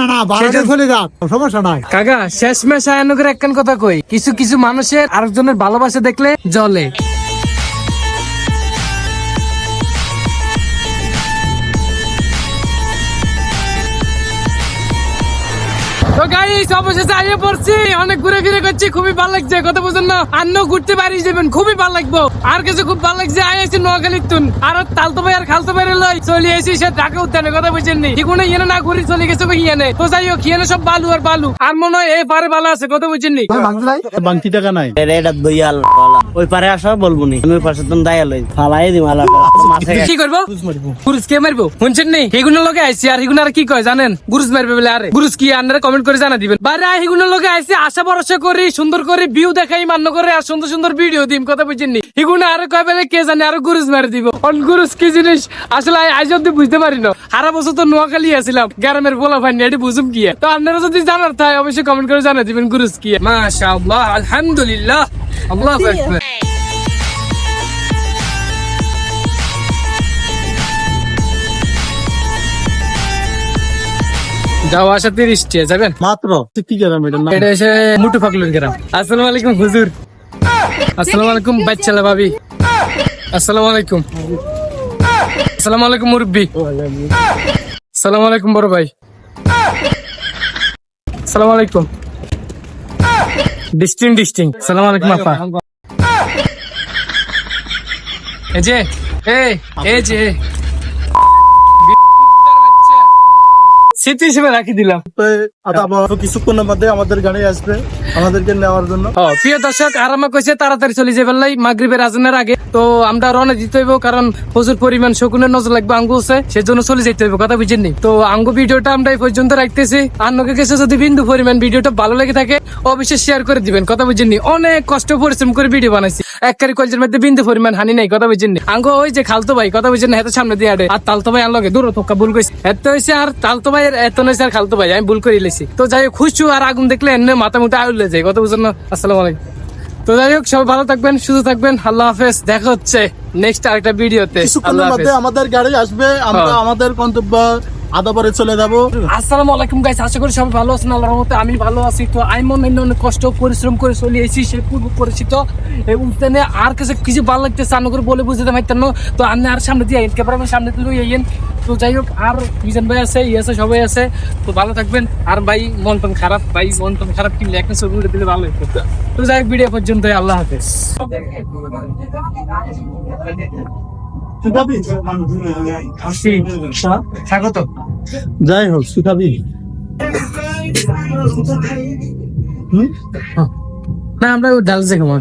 না না বারোটা চলে যাক সমস্যা নাই। কাকা শেষ মেশ আয়ানুকের একখান কথা কই। কিছু কিছু মানুষের আরেকজনের ভালোবাসা দেখলে জলে তো গাইস অবশেষে আইয়ে পড়ছি। অনেক ঘুরে ফিরে করছি খুবই ভালো লাগছে। কথা বুঝুন না আন্ন ঘুরতে পারি যাবেন খুবই ভালো লাগবো। আর কিছু খুব ভালো লাগছে আই আইছি নোয়াখালীর তুন। আর তালতো ভাই আর খালতো ভাই লই চলে এসেছি সে ঢাকা উদ্যানে কথা বুঝেন নি। ঠিক ইয়েনে না ঘুরি চলে গেছে ইয়েনে। তো যাই হোক ইয়েনে সব বালু আর বালু। আর মনে হয় এই পারে ভালো আছে কথা বুঝেন নি। বাংতি টাকা নাই? এটা দইয়াল। ওই পারে আসা বলব নি। আমি পাশে তুমি হই ফালাই দিম আলা কি করব? গুরুজ কে মারবো? শুনছেন নি? এগুলো লোকে আইসি আর এগুলো আর কি কয় জানেন? গুরুজ মারবে বলে আরে। গুরুজ কি আপনারা কমেন্ট করে জানা দিবেন। বাইরে এগুলো লোকে আইসি আশা ভরসা করি সুন্দর করে ভিউ দেখাই মান্য করে আর সুন্দর সুন্দর ভিডিও দিম কথা বুঝছেন নি? এগুলো আরও কয় বেলে কে জানে আরও গুরুজ মারি দিব। অন গুরুজ কি জিনিস? আসলে আজ অব্দি বুঝতে পারি না। সারা বছর তো নোয়াখালী আসছিলাম গ্রামের বলা পাইনি এটি বুঝুম কি তো আপনারা যদি জানার তাই অবশ্যই কমেন্ট করে জানা দিবেন গুরুজ কি মাশাআল্লাহ আলহামদুলিল্লাহ আল্লাহু আকবার। যাওয়া আসা তিরিশ যাবেন? মাত্র কি গেলাম এটা এটা এসে মুটু ফাকলুর গ্রাম। আসসালামু আলাইকুম হুজুর। আসসালামু আলাইকুম বাচ্চালা ভাবি। আসসালামু আলাইকুম। আসসালামু আলাইকুম মুরব্বি। আসসালামু আলাইকুম বড় ভাই। আসসালামু আলাইকুম। ডিস্টিং ডিস্টিং। আসসালামু আলাইকুম আপা। এই যে এই এই যে। স্মৃতি হিসেবে রাখি দিলাম। আবার কিছুক্ষণের মধ্যে আমাদের গাড়ি আসবে আমাদেরকে নেওয়ার জন্য। প্রিয় দর্শক আরামা কইছে তাড়াতাড়ি চলে যাবেন লাই মাগরিবের আজানের আগে। তো আমরা রওনা দিতে হইব কারণ প্রচুর পরিমাণ শকুনের নজর লাগবে আঙ্গু আছে সেজন্য চলে যেতে হইব কথা বুঝেননি। তো আঙ্গু ভিডিওটা আমরা এই পর্যন্ত রাখতেছি। আন্নকে কাছে যদি বিন্দু পরিমাণ ভিডিওটা ভালো লেগে থাকে অবশ্যই শেয়ার করে দিবেন কথা বুঝেননি। অনেক কষ্ট পরিশ্রম করে ভিডিও বানাইছি। এক কারি কলেজের মধ্যে বিন্দু পরিমাণ হানি নাই কথা বুঝেননি। আঙ্গু ওই যে খালতো ভাই কথা বুঝেন না সামনে দিয়ে আডে আর তালতো ভাই আনলগে দূর তোকা ভুল কইছি। এত হয়েছে আর তালতো ভাই এত নইছে আর খালতো ভাই আমি ভুল করে লেছি। তো যাই হোক খুশু আর আগুন দেখলে এমনি মাথা মুটা আউলে যায় কথা বুঝেন আসসালামু আলাইকুম। তো যাই হোক সবাই ভালো থাকবেন সুস্থ থাকবেন আল্লাহ হাফেজ দেখা হচ্ছে নেক্সট আরেকটা ভিডিওতে আমাদের গাড়ি আসবে আমরা হ্যাঁ। আমাদের গন্তব্য আদা পরে চলে যাব। আসসালামু আলাইকুম গাইস আশা করি সবাই ভালো আছেন আল্লাহর রহমতে আমি ভালো আছি। তো আমি মনে হয় অনেক কষ্ট পরিশ্রম করে চলে এসেছি সে পূর্ব পরিচিত। এই উদ্যানে আর কাছে কিছু ভালো লাগতেছে করে বলে বুঝতে পারতেন না। তো আপনি আর সামনে দিয়ে ক্যামেরাম্যান সামনে তুলে ইয়েন তো যাই হোক আর মিজান ভাই আছে ইয়ে আছে সবাই আছে। তো ভালো থাকবেন। আর ভাই মন টন খারাপ ভাই মন টন খারাপ কিনলে একটা ছবি উঠে দিলে ভালো হতো তো যাই হোক ভিডিও পর্যন্ত আল্লাহ হাফেজ। স্বাগত যাই হোক সুখাবি না আমরা ডালছে কেমন